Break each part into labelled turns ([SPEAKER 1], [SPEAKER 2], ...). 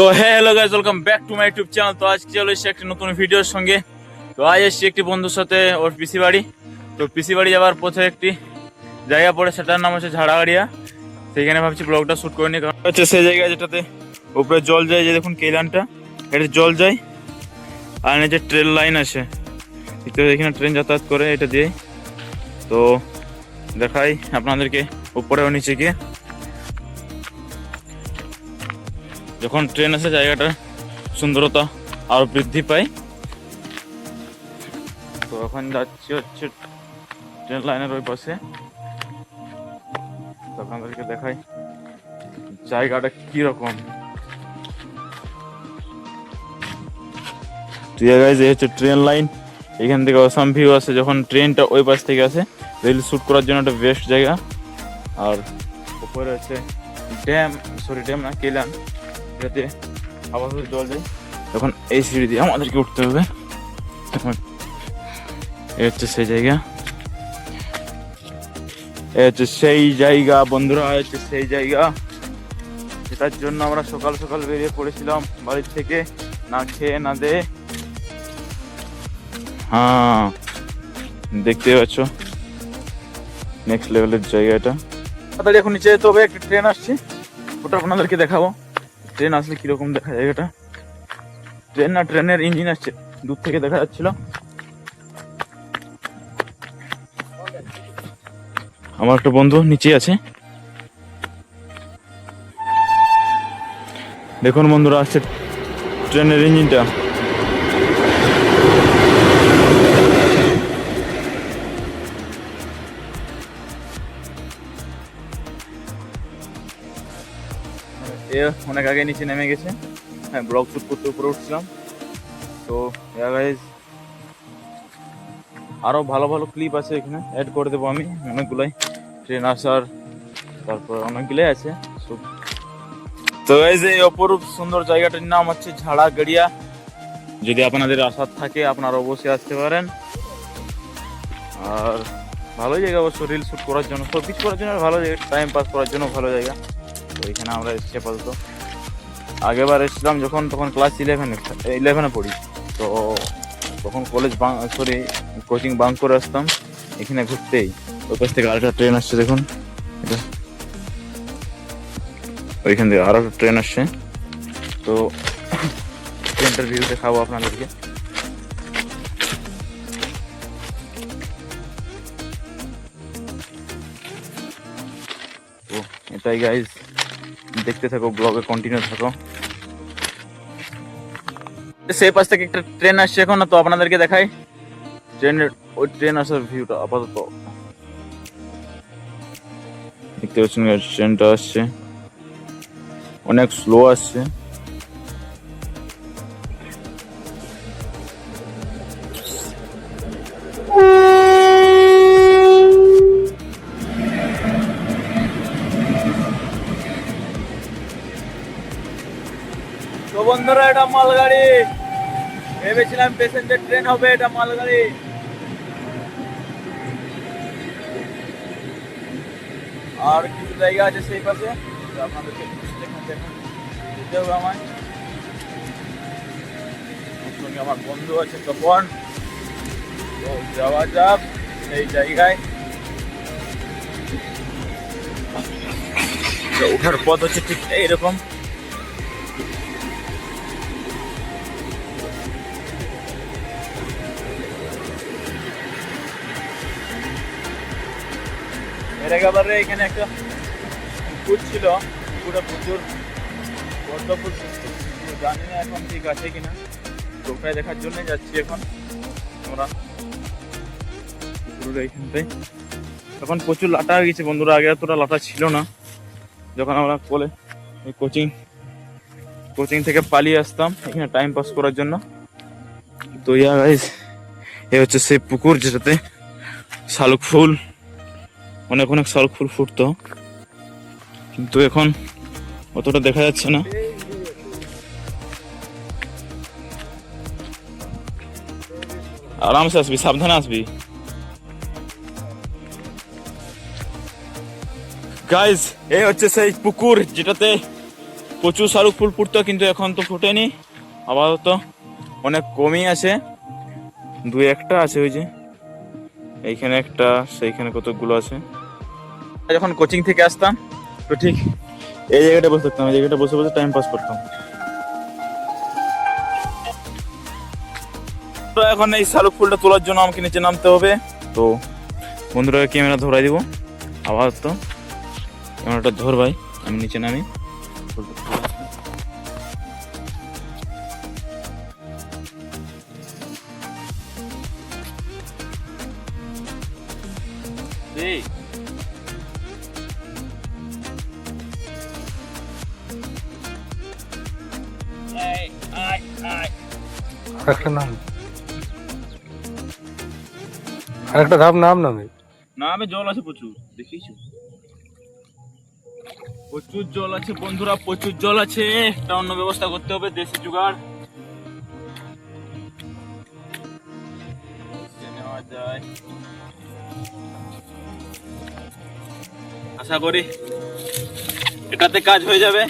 [SPEAKER 1] তো হ্যাঁ hello guys welcome back to my YouTube channel তো আজকে চলে এসেছি একটি নতুন ভিডিওর সঙ্গে। তো আজ এসেছি একটি বন্ধুর সাথে ওর পিসি বাড়ি। তো পিসি বাড়ি যাওয়ার পথে একটি জায়গা পড়ে সেটার নাম হচ্ছে ঝাড়াগাড়িয়া। সেইখানে ভাবছি ব্লগটা শ্যুট করে নিই, কারণ হচ্ছে সেই জায়গা যেটাতে উপরে জল যায়, যে দেখুন কেলানটা এটা জল যায়, আর নিচে ট্রেন লাইন আছে। তো এখানে ট্রেন যাতায়াত করে এটা দিয়ে। তো দেখাই আপনাদেরকে উপরে ও নিচে গিয়ে। যখন ট্রেন আসে জায়গাটার সুন্দরতা আরও বৃদ্ধি পায়। তো এখন যাচ্ছি হচ্ছে ট্রেন লাইনের ওই পাশে। আপনাদেরকে দেখাই জায়গাটা কীরকম। তো হচ্ছে ট্রেন লাইন। এখান থেকে অসাম ভিউ আসে যখন ট্রেনটা ওই পাশ থেকে আসে রিল শ্যুট করার জন্য একটা বেস্ট জায়গা। আর উপরে আছে ড্যাম সরি ড্যাম না, কেলান। যাতে আবার জল যায়। তখন এই সিঁড়ি দিয়ে আমাদেরকে উঠতে হবে। তখন এই হচ্ছে সেই জায়গা। এই হচ্ছে সেই জায়গা, বন্ধুরা হচ্ছে সেই জায়গা। যেটার জন্য আমরা সকাল সকাল বেরিয়ে পড়েছিলাম বাড়ির থেকে। না খেয়ে, না দে। হ্যাঁ দেখতে পাচ্ছ। নেক্সট লেভেলের জায়গা এটা তাড়াতাড়ি এখন নিচে যেতে একটা ট্রেন আসছে। ওটা আপনাদেরকে দেখাবো। ট্রেন আসলে কীরকম দেখা যায় এটা? ট্রেন না, ট্রেনের ইঞ্জিন আসছে, দূর থেকে দেখা যাচ্ছিল। আমার একটা বন্ধু নিচে আছে। দেখুন বন্ধুরা, আসছে ট্রেনের ইঞ্জিনটা। অনেক আগে নিচে নেমে গেছে। হ্যাঁ ব্লগ শ্যুট করতে উপরে উঠছিলাম। তো আরও ভালো ভালো ক্লিপ আছে এখানে। অ্যাড করে দেবো আমি অনেকগুলাই। ট্রেন আসার, তারপর অনেকগুলোই আছে। তো গাইজ এই অপরূপ সুন্দর জায়গাটার নাম হচ্ছে ঝাড়া গড়িয়া যদি আপনাদের আসার থাকে, আপনারা অবশ্যই আসতে পারেন। আর ভালো জায়গা অবশ্য রিল শ্যুট করার জন্য। সব কিছু করার জন্য ভালো জায়গা টাইম পাস করার জন্য ভালো জায়গা। তো এখানে আমরা এসেছি আপাতত। আগেবার এসেছিলাম যখন, তখন ক্লাস ইলেভেনে ইলেভেনে পড়ি। তো তখন কলেজ সরি কোচিং বাং করে আসতাম, এখানে ঘুরতেই। ওই পাশ থেকে আরেকটা ট্রেন আসছে, দেখুন। ওইখান থেকে আরও একটা ট্রেন আসছে। তো ট্রেনটার ভিউ দেখাবো আপনাদেরকে। এটাই গাইজ দেখতে থাকো ব্লগে কন্টিনিউ থাকো। সেই পাশ থেকে একটা ট্রেন আসছে এখন, তো আপনাদেরকে দেখাই। ট্রেনের ওই ট্রেন আসার ভিউটা আপাতত। দেখতে পাচ্ছেন ট্রেনটা আসছে। অনেক স্লো আসছে। তো বন্ধুরা, এটা মালগাড়ি। ভেবেছিলাম প্যাসেঞ্জার ট্রেন হবে, এটা মালগাড়ি। আর কিছু জায়গা আছে সেই পাশে আপনাদেরকে দেখুন দেখুন। হবে আমায়। আমার বন্ধু আছে তপন? তো যাওয়া যাক সেই জায়গায়। ওঠার পথ হচ্ছে ঠিক এইরকম। এর একেবারে এখানে একটা পুকুর ছিল পুকুরটা প্রচুর ছিল। জানি না এখন ঠিক আছে কিনা। তো ওটাই দেখার জন্য যাচ্ছি এখন। আমরা পুকুরের এইখানটায়। এখন প্রচুর লাটা হয়ে গেছে বন্ধুরা, আগে এতটা লাটা ছিল না। যখন আমরা কলে কোচিং কোচিং থেকে পালিয়ে আসতাম, এখানে টাইম পাস করার জন্য। তো ইয়া গাইস এ হচ্ছে সেই পুকুর যেটাতে শালুক ফুল অনেক অনেক শালুক ফুল ফুটতো কিন্তু এখন অতটা দেখা যাচ্ছে না। আরামসে আসবি, সাবধানে আসবি। গাইজ এই হচ্ছে সেই পুকুর যেটাতে প্রচুর শালুক ফুল ফুটতো কিন্তু এখন তো ফুটেনি। আপাতত অনেক কমই আছে। দুই একটা আছে ওই যে। এইখানে একটা, সেইখানে কতগুলো আছে? যখন কোচিং থেকে আসতাম, তো ঠিক এই জায়গাটা বসে থাকতাম, এই জায়গাটা বসে বসে টাইম পাস করতাম। তো এখন এই শালুক ফুলটা তোলার জন্য আমাকে নিচে নামতে হবে। তো বন্ধুরা ক্যামেরা ধরাই দিব। আবার তো ক্যামেরাটা ধর ভাই, আমি নিচে নামি। এই
[SPEAKER 2] আরেকটা নাম। আরেকটা ধাপ নাম নামে
[SPEAKER 1] না আমি জল আছে প্রচুর দেখিস প্রচুর জল আছে বন্ধুরা, প্রচুর জল আছে। একটা অন্য ব্যবস্থা করতে হবে, দেশি জুগাড়। আশা করি এটাতে কাজ হয়ে যাবে।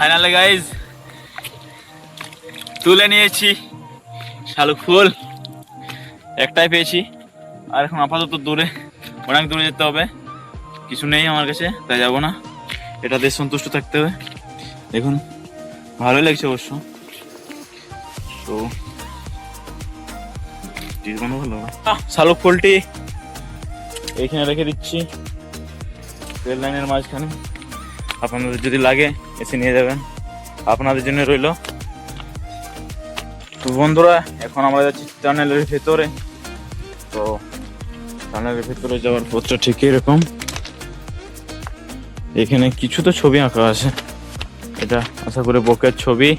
[SPEAKER 1] ফাইনালে গাইজ তুলে নিয়েছি শালুক ফুল। একটাই পেয়েছি। আর এখন আপাতত দূরে অনেক দূরে যেতে হবে। কিছু নেই আমার কাছে, তাই যাব না। এটাতে সন্তুষ্ট থাকতে হবে। দেখুন, ভালোই লাগছে অবশ্য। তো শালুক ফুলটি এইখানে রেখে দিচ্ছি। রেল লাইনের মাঝখানে। আপনাদের যদি লাগে, এসে নিয়ে যাবেন। আপনাদের জন্য রইল। তো বন্ধুরা, এখন আমরা যাচ্ছি টানেলের ভেতরে। তো টানেলের ভেতরে যাওয়ার পথটা ঠিক এরকম। এখানে কিছু তো ছবি আঁকা আছে। এটা আশা করে বকের ছবি।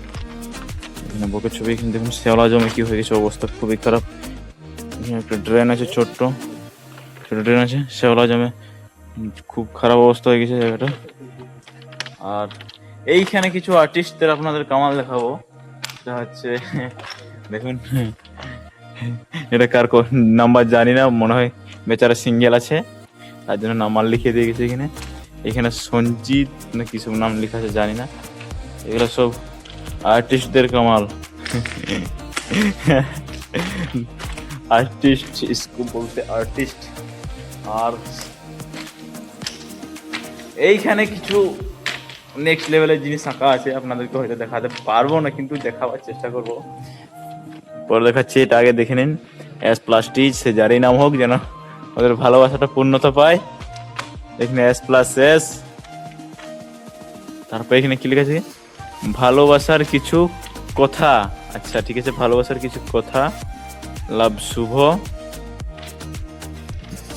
[SPEAKER 1] এখানে বকের ছবি, এখানে দেখুন শ্যাওলা জমে কি হয়ে গেছে, অবস্থা খুবই খারাপ। এখানে একটা ড্রেন আছে ছোট্ট। ছোট ড্রেন আছে, শ্যাওলা জমে। খুব খারাপ অবস্থা হয়ে গেছে জায়গাটা। আর এইখানে কিছু আর্টিস্টদের আপনাদের কামাল দেখাবো। এটা হচ্ছে, দেখুন। এটা কার নাম্বার জানি না, মনে হয় বেচারা সিঙ্গেল আছে। তার জন্য নাম্বার লিখে দিয়ে গেছে এখানে। এখানে সঞ্জিত না কি সব নাম লেখা আছে, জানি না। এগুলো সব আর্টিস্টদের কামাল। আর্টিস্ট স্কুল বলতে আর্টিস্ট আর এইখানে কিছু নেক্সট লেভেলের জিনিস আঁকা আছে, আপনাদেরকে হয়তো দেখাতে পারব না, কিন্তু দেখাবার চেষ্টা করব। পরে দেখাচ্ছি, এটা আগে দেখে নিন। এস প্লাস্টিক সে যারই নাম হোক যেন ওদের ভালোবাসাটা পূর্ণতা পায়। এখানে এস প্লাস এস তারপর এখানে কি লেখা আছে? ভালোবাসার কিছু কথা। আচ্ছা ঠিক আছে, ভালোবাসার কিছু কথা। লাভ শুভ।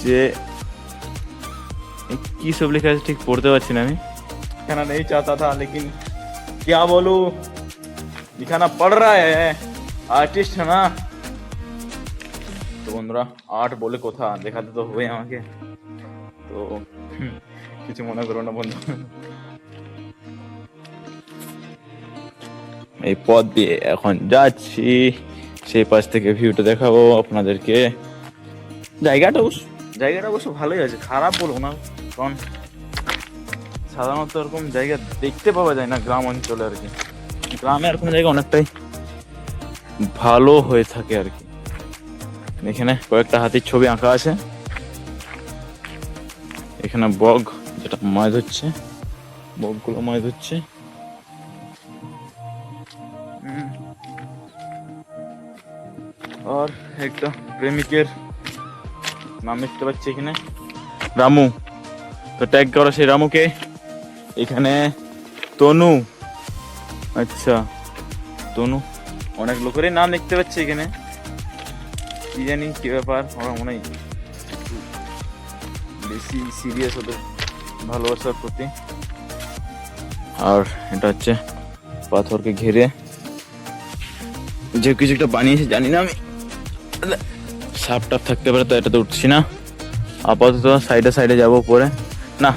[SPEAKER 1] যে, কি সব লেখা আছে ঠিক পড়তে পারছি না আমি। लिखाना नहीं चाहता था लेकिन क्या बोलूं लिखाना पड़ रहा है आर्टिस्ट है ना তো বন্ধুরা আর্ট বলে কথা দেখাতে তো হবে আমাকে তো হুম, কিছু মনে করো না বন্ধু এই পথ দিয়ে এখন যাচ্ছি সেই পাশ থেকে ভিউটা দেখাবো আপনাদেরকে জায়গাটা অবশ্য জায়গাটা অবশ্য ভালোই আছে খারাপ বলবো না কারণ সাধারণত এরকম জায়গা দেখতে পাওয়া যায় না গ্রাম অঞ্চলে আর কি। গ্রামে এরকম জায়গা অনেকটাই ভালো হয়ে থাকে আর কি। এখানে কয়েকটা হাতির ছবি আঁকা আছে। এখানে বগ, যেটা মাছ ধরছে। বগগুলো মাছ ধরছে। আর একটা প্রেমিকের নাম দেখতে পাচ্ছি এখানে। রামু। তো ট্যাগ করো সেই রামুকে। এখানে তনু। আচ্ছা তনু। অনেক লোকেরই নাম দেখতে পাচ্ছি এখানে। কি জানি কি ব্যাপার, আমার মনে হয় বেশি সিরিয়াস ওদের ভালোবাসার প্রতি। আর এটা হচ্ছে পাথরকে ঘিরে। যে কিছু একটা বানিয়েছে, জানি না আমি। সাপ টাপ থাকতে পারে তো এটাতে উঠছি না। আপাতত সাইডে সাইডে যাব পরে না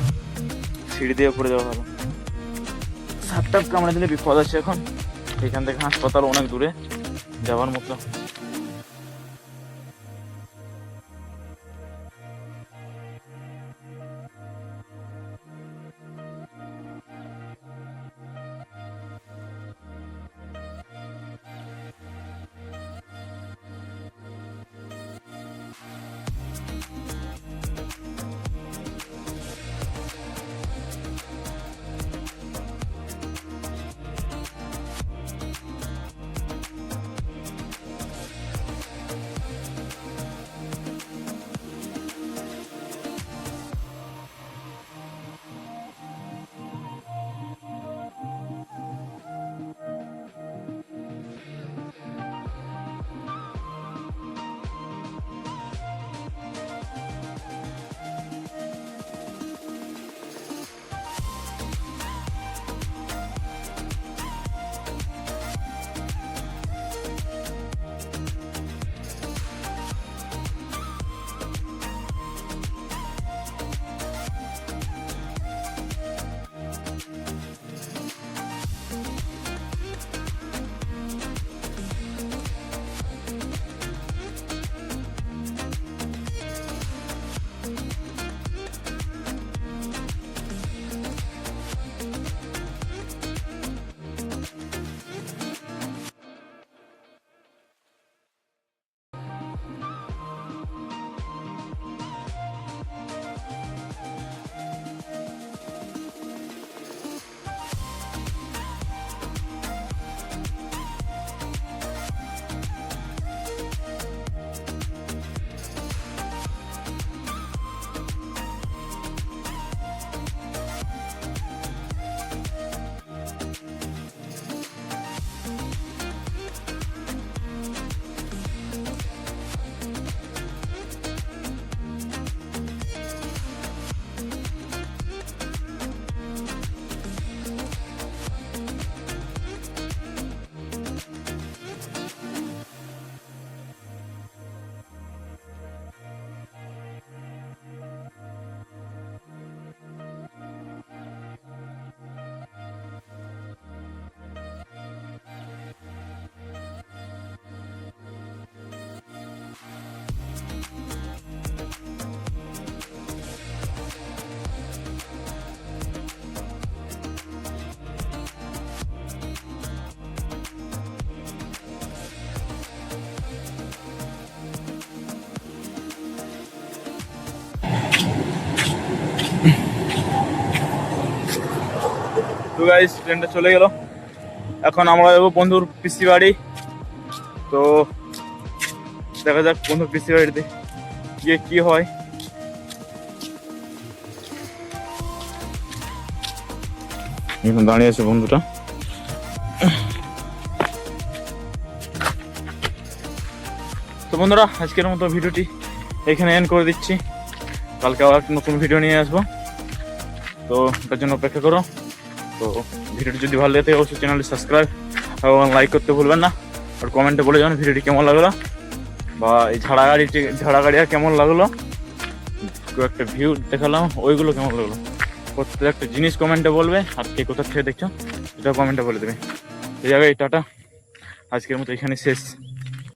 [SPEAKER 1] সিঁড়ি দিয়ে পড়ে যাওয়া ভালো। সাপটাপ কামড়ে দিলে বিপদ আছে এখন। এখান থেকে হাসপাতাল অনেক দূরে, যাওয়ার মতো। তো গাইস ট্রেনটা চলে গেল। এখন আমরা যাব বন্ধুর পিসি বাড়ি। তো দেখা যাক বন্ধুর পিসি বাড়িতে গিয়ে কি হয়। এখন দাঁড়িয়ে আছে বন্ধুটা। তো বন্ধুরা, আজকের মতো ভিডিওটি এখানে এন্ড করে দিচ্ছি। কালকে আবার নতুন ভিডিও নিয়ে আসব। তো তার জন্য অপেক্ষা করো। তো ভিডিওটি যদি ভালো লাগে থাকে অবশ্যই চ্যানেলটি সাবস্ক্রাইব এবং লাইক করতে ভুলবেন না। আর কমেন্টে বলে যাবেন ভিডিওটি কেমন লাগল। বা এই ঝাড়া গাড়িটি ঝাড়া গাড়ি আর কেমন লাগল? একটা ভিউ দেখালাম, ওইগুলো কেমন লাগল? প্রত্যেকটা জিনিস কমেন্টে বলবে, আর কে কোথা থেকে দেখছ সেটা কমেন্টে বলে দেবে। এই জায়গায় টাটা। আজকের মতো এখানে শেষ।